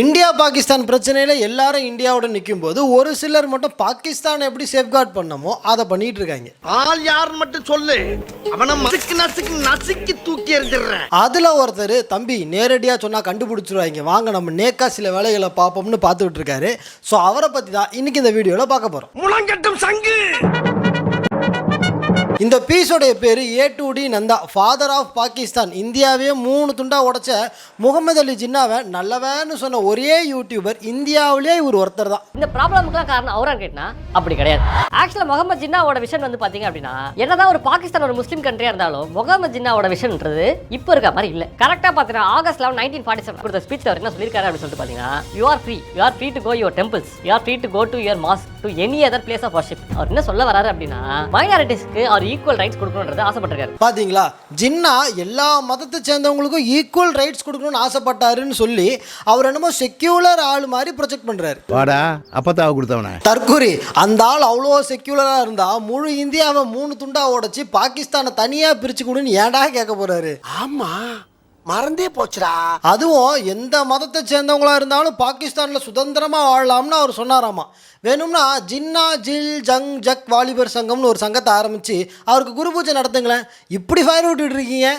India Pakistan பிரச்சனையில் எல்லாரும் இந்தியாவோட நிற்கும் போது ஒரு சிலர் மட்டும் பாகிஸ்தான் எப்படி சேஃப்கார்ட் பண்ணமோ அதை பண்ணிட்டு இருக்காங்க. ஆள் யாருன்னு மட்டும் சொல்லு. அவனை நசுக்கு நசுக்கு நசுக்கி தூக்கி எறிஞ்சிடுறேன். அதில் ஒருத்தர் தம்பி நேரடியாக சொன்னால் கண்டுபிடிச்சிருவாங்க. வாங்க நம்ம நேக்கா சில வேலைகளை பார்ப்போம்னு பார்த்துக்கிட்டு இருக்காரு. ஸோ அவரை பற்றி தான் இன்னைக்கு இந்த வீடியோவில் பார்க்க போகிறோம் முழங்கட்டும் சங்கு! இந்த பீஸோடைய பேர் A to D Nanda father of Pakistan. இந்தியாவே மூணு துண்டாக உடைச்ச முகமது அலி ஜின்னாவை நல்லவன்னு சொன்ன ஒரே யூடியூபர் இந்தியாவிலே இவர் ஒருத்தர் தான். இந்த ப்ராப்ளமுக்குலாம் காரணம் அவராக கேட்டா அப்படி கிடையாது. ஆக்சுவலாக முகமது ஜின்னாவோட விஷன் வந்து பார்த்தீங்க அப்படின்னா என்னதான் ஒரு பாகிஸ்தான் ஒரு முஸ்லீம் கண்ட்ரியாக இருந்தாலும் முகமது ஜின்னாவோட விஷன்ன்றது இப்போ இருக்க மாதிரி இல்லை. கரெக்டாக பார்த்தீங்கன்னா August eleven nineteen forty seven கொடுத்த ஸ்பீச் அவர் என்ன சொல்லியிருக்காரு அப்படின்னு சொல்லிட்டு பார்த்தீங்கன்னா you are free you are free to go your temples you are free to go to your mosque to any other place of worship அவர் என்ன சொல்ல வராரு அப்படின்னா மைனாரிட்டிஸ்க்கு அவர் ஈக்குவல் ரைட்ஸ் கொடுக்கணுன்றது ஆசைப்பட்டிருக்காரு. பாத்தீங்களா? ஜின்னா எல்லா மதத்தை சேர்ந்தவங்களுக்கும் ஈக்குவல் ரைட்ஸ் கொடுக்கணும்னு ஆசைப்பட்டாருன்னு சொல்லி அவர் என்னமோ செக்யூலர் ஆள் மாதிரி ப்ரொஜெக்ட் பண்றாரு. வாடா அப்பத்தாவை கொடுத்தவன. தற்கூரி அந்த ஆள் அவ்வளோ செக்யூலரா இருந்தா முழு இந்தியாவை மூணு துண்டா உடைச்சு பாகிஸ்தானை தனியா பிரிச்சு கொடுன்னு ஏன்டா கேட்க போறாரு? ஆமா. மறந்தே போச்சுடா. அதுவும் எந்த மதத்தை சேர்ந்தவங்களா இருந்தாலும் பாகிஸ்தானில் சுதந்திரமாக வாழலாம்னு அவர் சொன்னாராமா. வேணும்னா ஜின்னா ஜில் ஜங் ஜக் வாலிபர் சங்கம்னு ஒரு சங்கத்தை ஆரம்பித்து அவருக்கு குரு பூஜை நடத்துங்களேன். இப்படி ஃபயர் விட்டுட்டு இருக்கீங்க?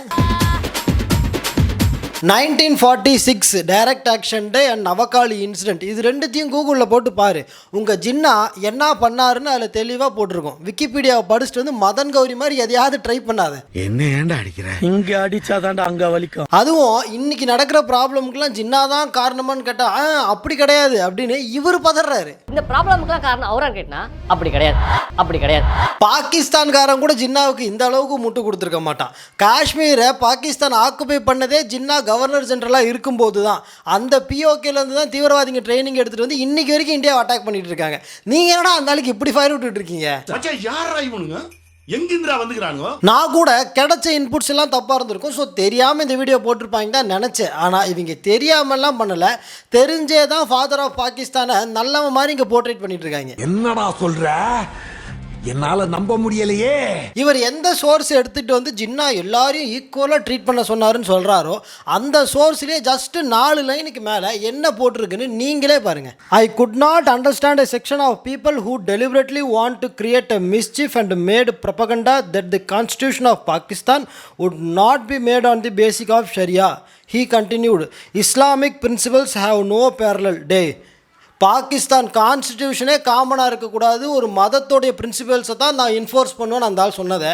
Nineteen forty six direct action day and Noakhali incident இது ரெண்டுத்தையும் கூகுளில் போட்டு பாரு. உங்கள் ஜின்னா என்ன பண்ணாருன்னு அதில் தெளிவாக போட்டிருக்கோம். விக்கிபீடியாவை படிச்சுட்டு வந்து மதன் கௌரி மாதிரி எதையாவது ட்ரை பண்ணாத. என்ன ஏன்டா அடிக்கிற? இங்க அடிச்சாதான்டா அங்க வலிக்கும். அதுவும் இன்னைக்கு நடக்கிற ப்ராப்ளமுக்குலாம் ஜின்னா தான் காரணமான்னு கேட்டா ஆ அப்படி கிடையாது அப்படின்னு இவர் பதறாரு. இந்த ப்ராப்ளமுக்குலாம் காரணம் அவரா கேட்டா அப்படி கிடையாது. அப்படி கிடையாது. பாகிஸ்தான்காரன் கூட ஜின்னாவுக்கு இந்த அளவுக்கு முட்டு கொடுத்துருக்க மாட்டான். காஷ்மீரை பாகிஸ்தான் ஆக்குபை பண்ணதே ஜின்னா கவர்னர் ஜெனரலாக இருக்கும்போது தான் அந்த பிஓகேலேருந்து தான் தீவிரவாதிங்க ட்ரைனிங் எடுத்துகிட்டு வந்து இன்னைக்கு வரைக்கும் இந்தியாவை அட்டாக் பண்ணிட்டு இருக்காங்க. நீங்கள் என்னடா அந்த ஆளுக்கு இப்படி ஃபயர் விட்டுட்டு இருக்கீங்க? யாரா இவனுங்க? எங்கிருந்துடா வந்துக்கிறானுங்க? நான் கூட கிடைச்ச இன்புட்ஸ் எல்லாம் தப்பாக இருந்திருக்கும். ஸோ தெரியாமல் இந்த வீடியோ போட்டிருப்பாங்க தான் நினச்சேன். ஆனால் இவங்க தெரியாமலாம் பண்ணலை. தெரிஞ்சே தான் ஃபாதர் ஆஃப் பாகிஸ்தானை நல்லவன் மாதிரி இங்கே போர்ட்ரேட் பண்ணிட்டு இருக்காங்க. என்னடா சொல்ற? என்னால நம்ப முடியலையே. இவர் எந்த சோர்ஸ் எடுத்துட்டு வந்து ஜின்னா எல்லாரையும் ஈக்குவலா ட்ரீட் பண்ண சொன்னாருன்னு சொல்றாரோ அந்த சோர்ஸ்லயே ஜஸ்ட் நாலு லைனுக்கு மேல என்ன போட்டிருக்குன்னு நீங்களே பாருங்க. I could not understand a section of people who deliberately want to create a mischief and made propaganda that the constitution of Pakistan would not be made on the basis of Sharia he continued Islamic principles have no parallel day Pakistan கான்ஸ்டிடியூஷனே காமனாக இருக்கக்கூடாது. ஒரு மதத்தோடைய பிரின்சிபல்ஸை தான் நான் enforce பண்ணுவேன்னு அந்த ஆள் சொன்னதை.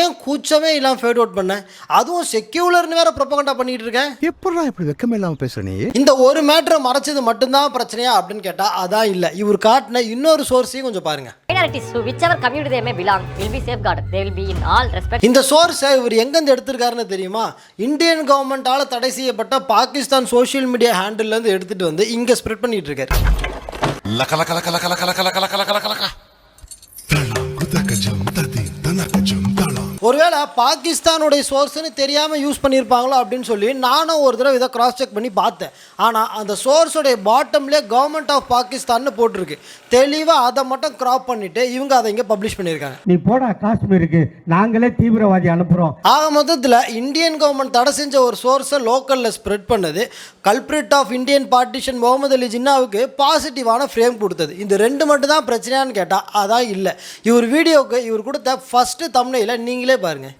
ஏன் கூச்சமே இல்லாமல் ஃபேட் அவுட் பண்ணேன் அதுவும் செக்யூலர்னு வேற ப்ரொபகண்டா பண்ணிட்டு இருக்கேன். எப்படா இப்படி வெக்கமே இல்லாம பேசுற நீ? இந்த ஒரு மேட்ரை மறைச்சது மட்டும்தான் பிரச்சனையா அப்படின்னு கேட்டால் அதான் இல்லை. இவர் காட்டின இன்னொரு சோர்ஸையும் கொஞ்சம் பாருங்க. இந்த சோர்ஸை இவர் எங்கேருந்து எடுத்திருக்காருன்னு தெரியுமா? இந்தியன் கவர்மெண்ட்டால் தடை செய்யப்பட்ட பாகிஸ்தான் சோஷியல் மீடியா ஹேண்டில்லேருந்து எடுத்துகிட்டு வந்து இங்கே ஸ்ப்ரெட் பண்ணிட்டு இருக்காரு. లక లక లక లక లక లక లక లక లక లక లక రంగు తక జమ్మ ஒருவேளை பாகிஸ்தானுடைய சோர்ஸ்னு தெரியாமல் யூஸ் பண்ணியிருப்பாங்களோ அப்படின்னு சொல்லி நானும் ஒரு தடவை இதை கிராஸ் செக் பண்ணி பார்த்தேன். ஆனால் அந்த சோர்ஸோடைய பாட்டம்லேயே கவர்மெண்ட் ஆஃப் பாகிஸ்தான்னு போட்டிருக்கு. தெளிவாக அதை மட்டும் கிராப் பண்ணிவிட்டு இவங்க அதை இங்கே பப்ளிஷ் பண்ணியிருக்காங்க. நீ போடா காஷ்மீருக்கு நாங்களே தீவிரவாதி அனுப்புறோம். ஆக மொத்தத்தில் இந்தியன் கவர்மெண்ட் தடை செஞ்ச ஒரு சோர்ஸை லோக்கலில் ஸ்ப்ரெட் பண்ணது. Culprit of Indian partition Muhammad Ali ஜின்னாவுக்கு பாசிட்டிவான ஃப்ரேம் கொடுத்தது. இந்த ரெண்டு மட்டும் தான் பிரச்சனையான்னு கேட்டால் அதான் இல்லை. இவர் வீடியோவுக்கு இவர் கொடுத்த ஃபஸ்ட்டு தமிழையில் நீங்களே பாருங்கள்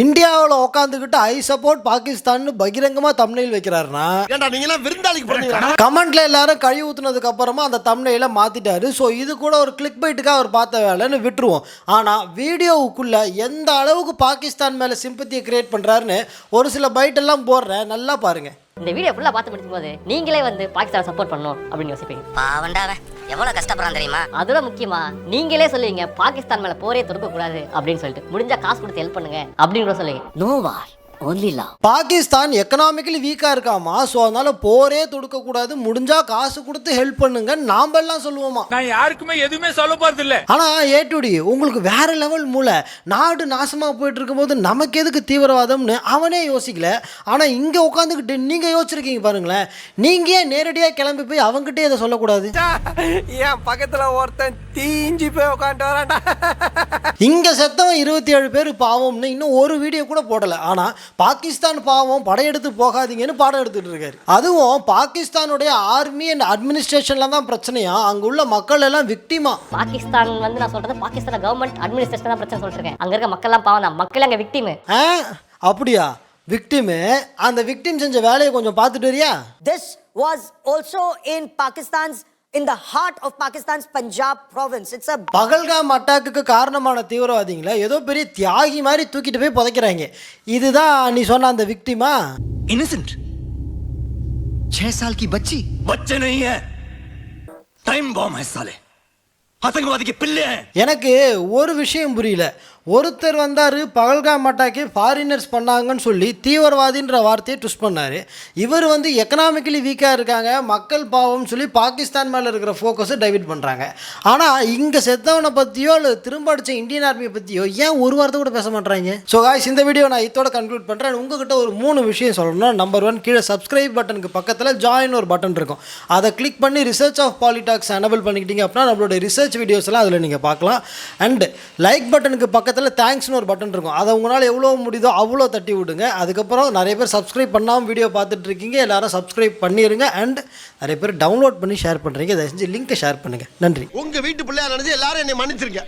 இந்தியாவில் உட்காந்துக்கிட்டு ஐ சப்போர்ட் பாகிஸ்தான் பகிரங்கமாக தமிழில் வைக்கிறாருன்னா நீங்க கமெண்ட்ல எல்லாரும் கழுவி ஊத்துனதுக்கு அப்புறமா அந்த தம்னையில மாத்திட்டாரு. ஸோ இது கூட ஒரு கிளிக் பைட்டுக்காக அவர் பார்த்த வேலைன்னு விட்டுருவோம். ஆனால் வீடியோவுக்குள்ள எந்த அளவுக்கு பாகிஸ்தான் மேலே சிம்பத்தியை கிரியேட் பண்ணுறாருன்னு ஒரு சில பைட் எல்லாம் போடுறேன். நல்லா பாருங்க. இந்த வீடியோ ஃபுல்லா பார்த்து முடிக்கும் போது நீங்களே வந்து பாகிஸ்தானை சப்போர்ட் பண்ணணும் அப்படின்னு யோசிப்பீங்க. பாவண்டா அவன். எவ்வளவு கஷ்டப்படுறான் தெரியுமா? அதோட முக்கியமா நீங்களே சொல்லுவீங்க பாகிஸ்தான் மேல போரே தொடுக்க கூடாது அப்படின்னு சொல்லிட்டு. முடிஞ்சா காசு கொடுத்து ஹெல்ப் பண்ணுங்க அப்படின்னு கூட சொல்லுவீங்க. No war only love Pakistan economically வீக்காக இருக்காமா? ஸோ அதனால போரே தொடுக்கக்கூடாது. முடிஞ்சா காசு கொடுத்து ஹெல்ப் பண்ணுங்க. நாமெல்லாம் சொல்லுவோமா? நான் யாருக்குமே எதுவுமே சொல்ல போறது இல்ல ஆனால் ஏட்டுடி உங்களுக்கு வேற லெவல் மூளை நாடு நாசமாக போயிட்டு இருக்கும்போது நமக்கு எதுக்கு தீவிரவாதம்னு அவனே யோசிக்கல. ஆனால் இங்கே உட்காந்துக்கிட்டு நீங்கள் யோசிச்சிருக்கீங்க பாருங்களேன். நீங்கள் ஏன் நேரடியாக கிளம்பி போய் அவங்ககிட்டே இதை சொல்லக்கூடாது? என் பக்கத்துல ஒருத்தன் தீஞ்சு போய் உட்காந்து வரான்டா. இங்கே செத்தவன் இருபத்தி ஏழு பேர் பாவம்னு இன்னும் ஒரு வீடியோ கூட போடலை. ஆனால் பாகிஸ்தான் பாவம் படையெடுத்து போகாதீங்கன்னு பாடம் எடுத்துட்டு இருக்காரு. அதுவும் பாகிஸ்தானுடைய ஆர்மி அண்ட் அட்மினிஸ்ட்ரேஷன்ல தான் பிரச்சனையா? அங்க உள்ள மக்கள் எல்லாம் விக்டிமா பாகிஸ்தான் வந்து நான் சொல்றது பாகிஸ்தான் கவர்மெண்ட் அட்மினிஸ்ட்ரேஷன் தான் பிரச்சனை சொல்லிட்டு இருக்கேன் அங்க இருக்க மக்கள்லாம் பாவம் தான் மக்கள் அங்க விக்டிமு ஆ? அப்படியா? விக்டிமு அந்த விக்டிம் செஞ்ச வேலையை கொஞ்சம் பார்த்துட்டு வரியா? This was also in Pakistan's, in the heart of Pakistan's Punjab province. It's a Pahalgam அட்டாக்குக்கு காரணமான தீவிரவாதிகளை ஏதோ பெரிய தியாகி மாதிரி தூக்கிட்டு போய் புதைக்கிறாங்க இதுதான் நீ சொன்ன அந்த விக்டிமா इनोसेंट छह साल की बच्ची बच्चे नहीं है टाइम बॉम्ब है साले आतंकवादी के पिल्ले हैं எனக்கு ஒரு விஷயம் புரியல ஒருத்தர் வந்தார் பகல்காம் அட்டாக்கே ஃபாரினர்ஸ் பண்ணாங்கன்னு சொல்லி தீவிரவாதின்ற வார்த்தையை ட்விஸ்ட் பண்ணார். இவர் வந்து எக்கனாமிக்கலி வீக்காக இருக்காங்க மக்கள் பாவம்னு சொல்லி பாகிஸ்தான் மேலே இருக்கிற ஃபோக்கஸை டைவிட் பண்ணுறாங்க ஆனால் இங்கே செத்தவனை பற்றியோ இல்லை திரும்ப அடித்த இந்தியன் ஆர்மியை பற்றியோ ஏன் ஒரு வார்த்தை கூட பேச மாட்றாங்க? ஸோ காய்ஸ் இந்த வீடியோ நான் இதோட கன்க்ளூட் பண்ணுறேன் உங்ககிட்ட ஒரு மூணு விஷயம் சொல்லணும்னா நம்பர் ஒன் கீழே சப்ஸ்கிரைப் பட்டனுக்கு பக்கத்தில் ஜாயின் ஒரு பட்டன் இருக்கும். அதை கிளிக் பண்ணி ரிசர்ச் ஆஃப் பாலிடாக்ஸ் அனபிள் பண்ணிக்கிட்டீங்க அப்படின்னா நம்மளோட ரிசர்ச் வீடியோஸ்லாம் அதில் நீங்கள் பார்க்கலாம். அண்ட் லைக் பட்டனுக்கு பக்கத்தில் தேங்க்ஸ்னு ஒரு பட்டன் இருக்கும். அதை உங்களால் எவ்வளோ முடியுதோ அவ்வளோ தட்டி விடுங்க. அதுக்கப்புறம் நிறைய பேர் சப்ஸ்கிரைப் பண்ணாமல் வீடியோ பார்த்துட்டு இருக்கீங்க. எல்லாரும் சப்ஸ்கிரைப் பண்ணிடுங்க அண்ட் நிறைய பேர் டவுன்லோட் பண்ணி ஷேர் பண்ணுறீங்க தயவு செஞ்சு லிங்க்கை ஷேர் பண்ணுங்கள் நன்றி. உங்கள் வீட்டு பிள்ளையா நினைச்சு எல்லாரும் என்னை மன்னிச்சிருங்க.